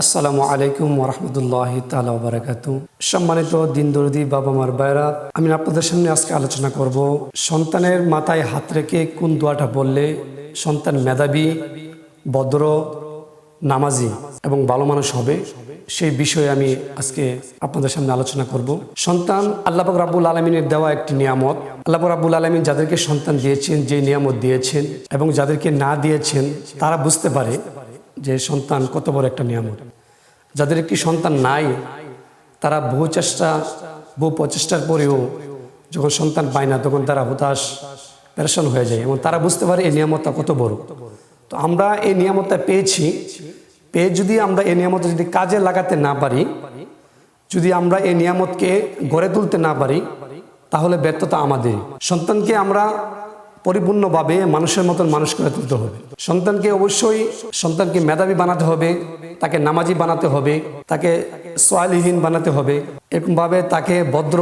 আসসালামু আলাইকুম ওরহমতুল্লাহ তালা বারাকাতু সম্মানিত দিন দরদি বাবা মার বাইরা আমি আপনাদের সামনে আজকে আলোচনা করব, সন্তানের মাথায় হাত রেখে কোন দোয়াটা বললে সন্তান মেধাবী, ভদ্র, নামাজি এবং ভালো মানুষ হবে, সেই বিষয়ে আমি আজকে আপনাদের সামনে আলোচনা করব। সন্তান আল্লাহ পাক রাব্বুল আলমিনের দেওয়া একটি নিয়ামত। আল্লাহ পাক রাব্বুল আলমিন যাদেরকে সন্তান দিয়েছেন, যে নিয়ামত দিয়েছেন এবং যাদেরকে না দিয়েছেন, তারা বুঝতে পারে যে সন্তান কত বড় একটা নিয়ামত। যাদের একটি সন্তান নাই, তারা বহু চেষ্টা, বহু প্রচেষ্টার পরেও যখন সন্তান পায় না, তখন তারা হতাশ প্যারেশন হয়ে যায় এবং তারা বুঝতে পারে এই নিয়ামতটা কত বড়। তো আমরা এই নিয়ামতটা পেয়েছি। পেয়ে যদি আমরা এই নিয়ামত যদি কাজে লাগাতে না পারি, যদি আমরা এই নিয়ামতকে গড়ে তুলতে না পারি, তাহলে ব্যর্থতা আমাদের। সন্তানকে আমরা পরিপূর্ণভাবে মানুষের মতন মানুষ করে তুলতে হবে। সন্তানকে অবশ্যই সন্তানকে মেধাবী বানাতে হবে, তাকে নামাজি বানাতে হবে, তাকে সোয়ালিহীন বানাতে হবে, এরকমভাবে তাকে ভদ্র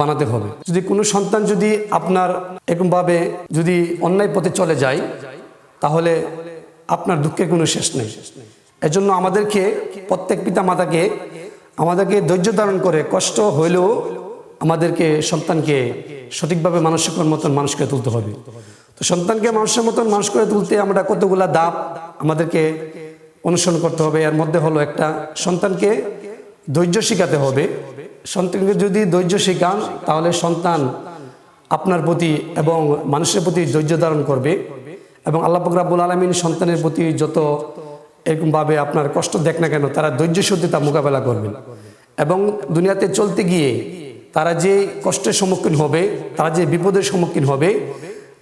বানাতে হবে। যদি কোনো সন্তান যদি আপনার এরকমভাবে যদি অন্যায় পথে চলে যায়, তাহলে আপনার দুঃখের কোনো শেষ নেই। এজন্য আমাদেরকে, প্রত্যেক পিতা মাতাকে আমাদেরকে ধৈর্য ধারণ করে কষ্ট হইলেও আমাদেরকে সন্তানকে সঠিকভাবে মানুষের মতন মানুষ করে তুলতে হবে। তো সন্তানকে মানুষের মতন মানুষ করে তুলতে আমরা কতগুলা দাপ আমাদেরকে অনুসরণ করতে হবে। এর মধ্যে হলো একটা, সন্তানকে ধৈর্য শেখাতে হবে। সন্তানকে যদি ধৈর্য শেখান, তাহলে সন্তান আপনার প্রতি এবং মানুষের প্রতি ধৈর্য ধারণ করবে এবং আল্লাহ রাব্বুল আলমিন সন্তানের প্রতি যত এরকমভাবে আপনার কষ্ট দেখ না কেন, তারা ধৈর্য সত্যি তা মোকাবেলা করবেন। এবং দুনিয়াতে চলতে গিয়ে তারা যে কষ্টের সম্মুখীন হবে, তারা যে বিপদের সম্মুখীন হবে,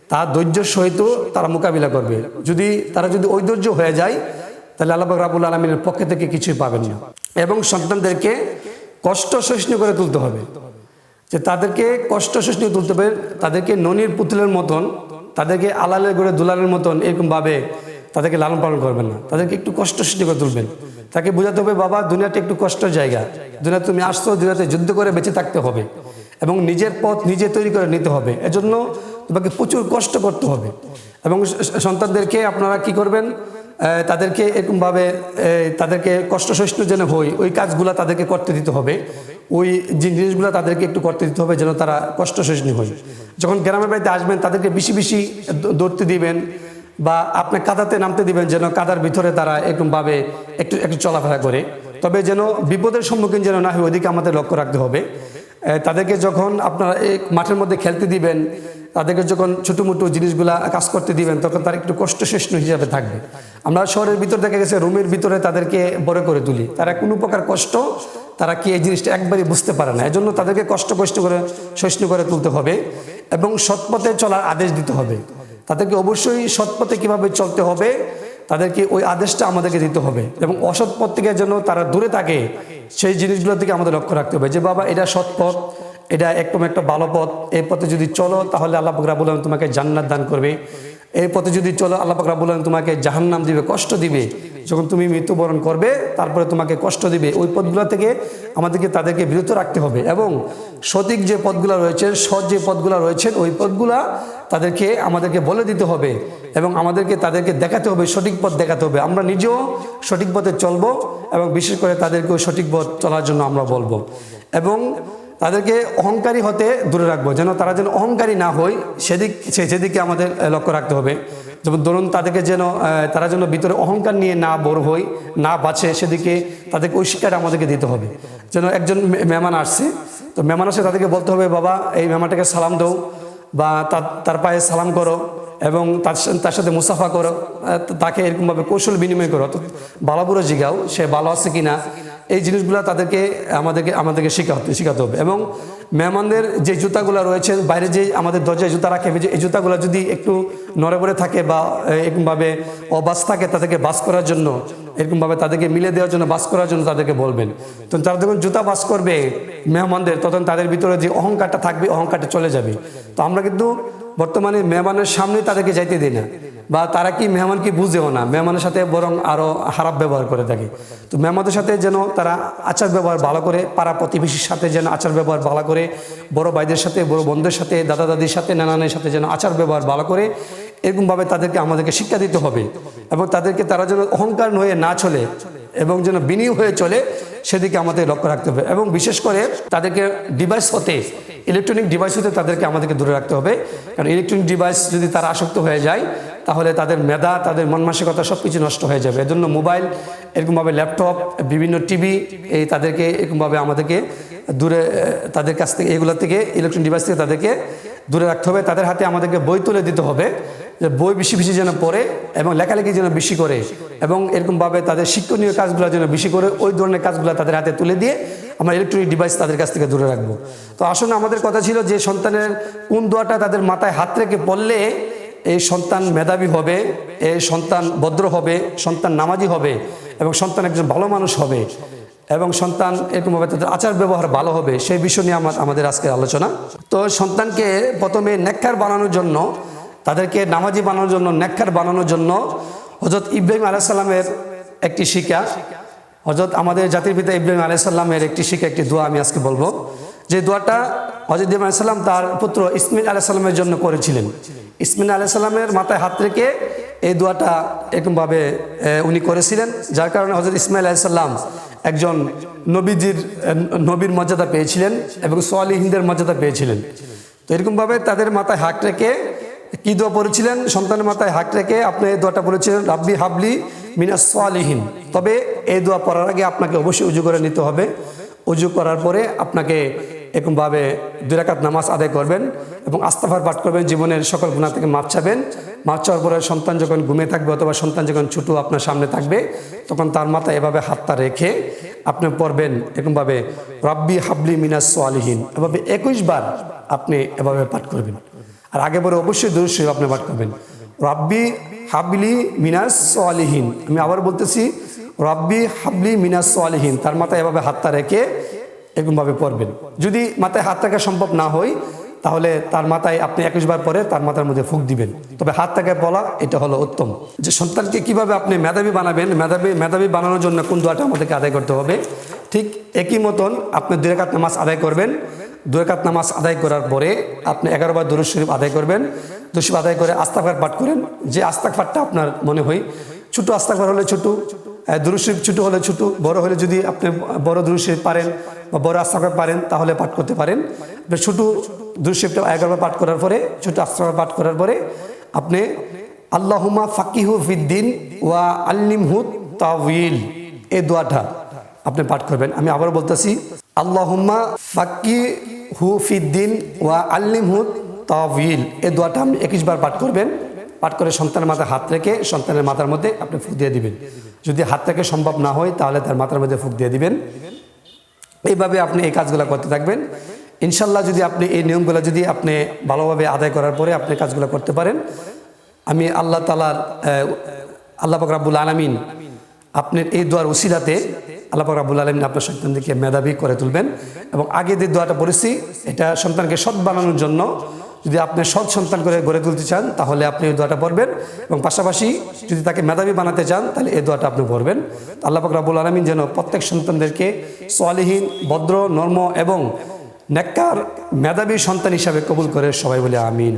তা ধৈর্য সহিত তারা মোকাবিলা করবে। যদি তারা যদি ঐধৈর্য হয়ে যায়, তাহলে আল্লাহ রাবুল আলমিনের পক্ষে থেকে কিছুই পাবেন না। এবং সন্তানদেরকে কষ্ট সহিষ্ণু করে তুলতে হবে। যে তাদেরকে কষ্ট সহিষ্ণু তুলতে হবে, তাদেরকে ননির পুতুলের মতন, তাদেরকে আলালের করে দুলালের মতন এরকমভাবে তাদেরকে লালন পালন করবেন না। তাদেরকে একটু কষ্ট সৃষ্টি করে তুলবেন। তাকে বোঝাতে হবে, বাবা, দুনিয়াটা একটু কষ্ট জায়গা। দুনিয়া তুমি আসছো, দুনিয়াতে যুদ্ধ করে বেঁচে থাকতে হবে এবং নিজের পথ নিজে তৈরি করে নিতে হবে। এজন্য তোমাকে প্রচুর কষ্ট করতে হবে। এবং সন্তানদেরকে আপনারা কি করবেন? তাদেরকে এরকমভাবে তাদেরকে কষ্ট সহিষ্ণু যেন হই, ওই কাজগুলো তাদেরকে করতে দিতে হবে। ওই জিনিসগুলো তাদেরকে একটু করতে দিতে হবে যেন তারা কষ্ট সহিষ্ণু হয় যখন গ্রামের বাড়িতে আসবেন, তাদেরকে বেশি বেশি দৌড়তে দিবেন। বা আপনি কাদাতে নামতে দিবেন যেন কাদার ভিতরে তারা এরকমভাবে একটু একটু চলাফেরা করে। তবে যেন বিপদের সম্মুখীন যেন না হয় ওইদিকে আমাদের লক্ষ্য রাখতে হবে। তাদেরকে যখন আপনারা এই মাঠের মধ্যে খেলতে দিবেন, তাদেরকে যখন ছোটো মোটো জিনিসগুলা কাজ করতে দিবেন, তখন তার একটু কষ্ট সহিষ্ণু হিসাবে থাকবে। আমরা শহরের ভিতর দেখা গেছে, রুমের ভিতরে তাদেরকে বড় করে তুলি। তারা কোনো প্রকার কষ্ট তারা কি এই জিনিসটা একবারই বুঝতে পারে না। এজন্য তাদেরকে কষ্ট কষ্ট করে সহিষ্ণু করে তুলতে হবে এবং সৎপথে চলার আদেশ দিতে হবে। তাদেরকে অবশ্যই সৎপথে কীভাবে চলতে হবে, তাদেরকে ওই আদেশটা আমাদেরকে দিতে হবে এবং অসৎ পথ থেকে যেন তারা দূরে থাকে, সেই জিনিসগুলোর দিকে আমাদের লক্ষ্য রাখতে হবে যে, বাবা, এটা সৎ পথ, এটা একদম একটা ভালো পথ, এই পথে যদি চলো তাহলে আল্লাহ রাবুল তোমাকে জান্নাত দান করবে। এই পথে যদি চলো, আল্লাহ আলম তোমাকে জাহান্নাম দিবে, কষ্ট দিবে। যখন তুমি মৃত্যুবরণ করবে, তারপরে তোমাকে কষ্ট দিবে। ওই পথগুলো থেকে আমাদেরকে, তাদেরকে বিরত রাখতে হবে এবং সঠিক যে পথগুলো রয়েছে, সৎ যে পথগুলো রয়েছেন ওই পথগুলা তাদেরকে, আমাদেরকে বলে দিতে হবে এবং আমাদেরকে তাদেরকে দেখাতে হবে, সঠিক পথ দেখাতে হবে। আমরা নিজেও সঠিক পথে চলবো এবং বিশেষ করে তাদেরকেও সঠিক পথ চলার জন্য আমরা বলব। এবং তাদেরকে অহংকারী হতে দূরে রাখব, যেন তারা যেন অহংকারী না হয়, সেদিক সেদিকে আমাদের লক্ষ্য রাখতে হবে। যেমন ধরুন তাদেরকে যেন তারা যেন ভিতরে অহংকার নিয়ে না বড় হয়, না বাঁচে, সেদিকে তাদেরকে ওই শিক্ষাটা আমাদেরকে দিতে হবে। যেন একজন মেহমান আসছে, তো মেহমান আসে তাদেরকে বলতে হবে, বাবা, এই মেহমানটাকে সালাম দাও, বা তার পায়ে সালাম করো, এবং তার তার সাথে মুসাফা করো তাকে এরকমভাবে কৌশল বিনিময় করো তো বুড়ো জিগাও, সে ভালো আছে কিনা এই জিনিসগুলো তাদেরকে, আমাদেরকে আমাদেরকে শেখাতে শেখাতে হবে। এবং মেহমানদের যে জুতাগুলো রয়েছে, বাইরে যে আমাদের দরজায় জুতা রাখে, এই জুতাগুলো যদি একটু নড়ে পড়ে থাকে বা এরকমভাবে অবাস থাকে তাদেরকে বাস করার জন্য, এরকমভাবে তাদেরকে মিলে দেওয়ার জন্য, বাস করার জন্য তাদেরকে বলবেন। তো তারা যখন জুতা বাস করবে মেহমানদের, তখন তাদের ভিতরে যে অহংকারটা থাকবে, অহংকারটা চলে যাবে। তো আমরা কিন্তু বর্তমানে মেহমানের সামনে তাদেরকে যাইতে দিই না। বা তারা কি মেহমান কি বুঝেও না, মেহমানের সাথে বরং আরও খারাপ ব্যবহার করে থাকে। তো মেহমানদের সাথে যেন তারা আচার ব্যবহার ভালো করে, পাড়া প্রতিবেশীর সাথে যেন আচার ব্যবহার ভালো করে, বড় ভাইদের সাথে, বড় বন্ধুদের সাথে, দাদা দাদির সাথে নানানের সাথে যেন আচার ব্যবহার ভালো করে, এরকমভাবে তাদেরকে আমাদেরকে শিক্ষা দিতে হবে এবং তাদেরকে তারা যেন অহংকার হয়ে না চলে এবং যেন বিনিয়োগ হয়ে চলে, সেদিকে আমাদের লক্ষ্য রাখতে হবে এবং বিশেষ করে তাদেরকে ডিভাইস হতে ইলেকট্রনিক ডিভাইস হতে তাদেরকে আমাদেরকে দূরে রাখতে হবে। কারণ ইলেকট্রনিক ডিভাইস যদি তারা আসক্ত হয়ে যায়, তাহলে তাদের মেধা, তাদের মন মানসিকতা সব কিছু নষ্ট হয়ে যাবে। এজন্য মোবাইল, এরকমভাবে ল্যাপটপ, বিভিন্ন টিভি, এই তাদেরকে এরকমভাবে আমাদেরকে দূরে তাদের কাছ থেকে, এগুলো থেকে ইলেকট্রনিক ডিভাইস থেকে তাদেরকে দূরে রাখতে হবে। তাদের হাতে আমাদেরকে বই তুলে দিতে হবে, যে বই বেশি বেশি যেন পড়ে এবং লেখালেখি যেন বেশি করে এবং এরকমভাবে তাদের শিক্ষণীয় কাজগুলো যেন বেশি করে, ওই ধরনের কাজগুলো তাদের হাতে তুলে দিয়ে আমরা ইলেকট্রনিক ডিভাইস তাদের কাছ থেকে দূরে রাখব। তো আসুন, আমাদের কথা ছিল যে সন্তানের কোন দোয়াটা তাদের মাথায় হাত রেখে পড়লে এই সন্তান মেধাবী হবে, এই সন্তান ভদ্র হবে, সন্তান নামাজি হবে এবং সন্তান একজন ভালো মানুষ হবে এবং সন্তান এরকমভাবে তাদের আচার ব্যবহার ভালো হবে, সেই বিষয় নিয়ে আমার আমাদের আজকের আলোচনা। তো সন্তানকে প্রথমে নেককার বানানোর জন্য, তাদেরকে নামাজি বানানোর জন্য, নেককার বানানোর জন্য হজরত ইব্রাহিম আলাইসাল্লামের একটি শিকা হজরত আমাদের জাতির পিতা ইব্রাহিম আলাইসাল্লামের একটি শিকা একটি দোয়া আমি আজকে বলব। যে দোয়াটা হজরত ইব্রাহিম আলাইসাল্লাম তার পুত্র ইসমিল আলাইসাল্লামের জন্য করেছিলেন। ইসমিল আলাইসাল্লামের মাথায় হাত রেখে এই দোয়াটা এরকমভাবে উনি করেছিলেন। যার কারণে হজরত ইসমাইল আলাইসাল্লাম একজন নবীজির নবীর মর্যাদা পেয়েছিলেন এবং সোয়ালিহিনদের মর্যাদা পেয়েছিলেন। তো এরকমভাবে তাদের মাথায় হাত রেখে কি দোয়া পড়েছিলেন? সন্তানের মাথায় হাত রেখে আপনি এই দোয়াটা বলেছিলেন, রাব্বি হাবলি মিনাস সোয়ালিহীন তবে এই দোয়া পড়ার আগে আপনাকে অবশ্যই উজু করে নিতে হবে। উজু করার পরে আপনাকে এরকমভাবে দুরাকাত নামাজ আদায় করবেন এবং আস্তাফার পাঠ করবেন, জীবনের সকল গুণা থেকে মাপ চাবেন। মাপ চাওয়ার পরে সন্তান যখন ঘুমিয়ে থাকবে অথবা সন্তান যখন ছোটো আপনার সামনে থাকবে, তখন তার মাথায় এভাবে হাতটা রেখে আপনি পড়বেন এরকমভাবে, রাব্বি হাবলি মিনাস সোয়ালিহীন এভাবে একুশ বার আপনি এভাবে পাঠ করবেন। আর আগে পরে অবশ্যই দুরুশ্বরী আপনি পাঠ করবেন। রাব্বি হাবলি মিনাস সোয়ালিহীন আমি আবার বলতেছি, রাব্বি হাবলি মিনাস সোয়ালিহীন তার মাথায় এভাবে হাতটা রেখে এরকমভাবে পড়বেন যদি মাথায় হাত রাখা সম্ভব না হয়, তাহলে তার মাথায় আপনি একুশ বার পরে তার মাথার মধ্যে ফুক দিবেন। তবে হাত থেকে বলা, এটা হলো উত্তম। যে সন্তানকে কীভাবে আপনি মেধাবী বানাবেন, মেধাবী মেধাবী বানানোর জন্য কোন দোয়াটা আমাদেরকে আদায় করতে হবে, ঠিক একই মতন আপনি দুই রাকাত নামাজ আদায় করবেন। দুই রাকাত নামাজ আদায় করার পরে আপনি এগারো বার দরুদ শরীফ আদায় করবেন। শরীফ আদায় করে আস্তাকবার পাঠ করেন। যে আস্তাকবারটা আপনার মনে হয়, ছোটো আস্তাকবার হলে ছোটো দুরুশরীফ ছোটো হলে ছোটো, বড় হলে যদি আপনি বড় দুরুশরীফ পারেন বা বড় আস্তাকবার পারেন তাহলে পাঠ করতে পারেন। ছোটো দুরুশরীফটা এগারোবার পাঠ করার পরে, ছোটো আস্তাকবার পাঠ করার পরে আপনি আল্লাহুমা ফাকিহু ফিদ্দিন ওয়া আল্লিমহু তাউইল এই দোয়াটা আপনি পাঠ করবেন। আমি আবারও বলতেছি, আল্লাহুম্মা ফাকি হু ফিদ্দিন ওয়া আল্লিমহু তাউইল এই দোয়াটা আপনি একুশ বার পাঠ করবেন। পাঠ করে সন্তানের মাথায় হাত রেখে সন্তানের মাথার মধ্যে আপনি ফুক দিয়ে দিবেন। যদি হাত রেখে সম্ভব না হয়, তাহলে তার মাথার মধ্যে ফুক দিয়ে দিবেন। এইভাবে আপনি এই কাজগুলো করতে থাকবেন। ইনশাল্লাহ যদি আপনি এই নিয়মগুলো যদি আপনি ভালোভাবে আদায় করার পরে আপনি কাজগুলো করতে পারেন, আমি আল্লাহ তালার আল্লাহ রাব্বুল আলমিন আপনার এই দোয়ার উসিলাতে আল্লাহ পাক রাব্বুল আলমিন আপনার সন্তানদেরকে মেধাবী করে তুলবেন। এবং আগে যে দোয়াটা পড়েছি, এটা সন্তানকে সৎ বানানোর জন্য যদি আপনি সৎ সন্তান করে গড়ে তুলতে চান, তাহলে আপনি এই দোয়াটা পড়বেন। এবং পাশাপাশি যদি তাকে মেধাবী বানাতে চান, তাহলে এই দোয়াটা আপনি পড়বেন। আল্লাহ পাক রাব্বুল আলমিন যেন প্রত্যেক সন্তানদেরকে সোয়ালিহীন ভদ্র, নর্ম এবং নেককার, মেধাবী সন্তান হিসাবে কবুল করে সবাই বলে আমিন।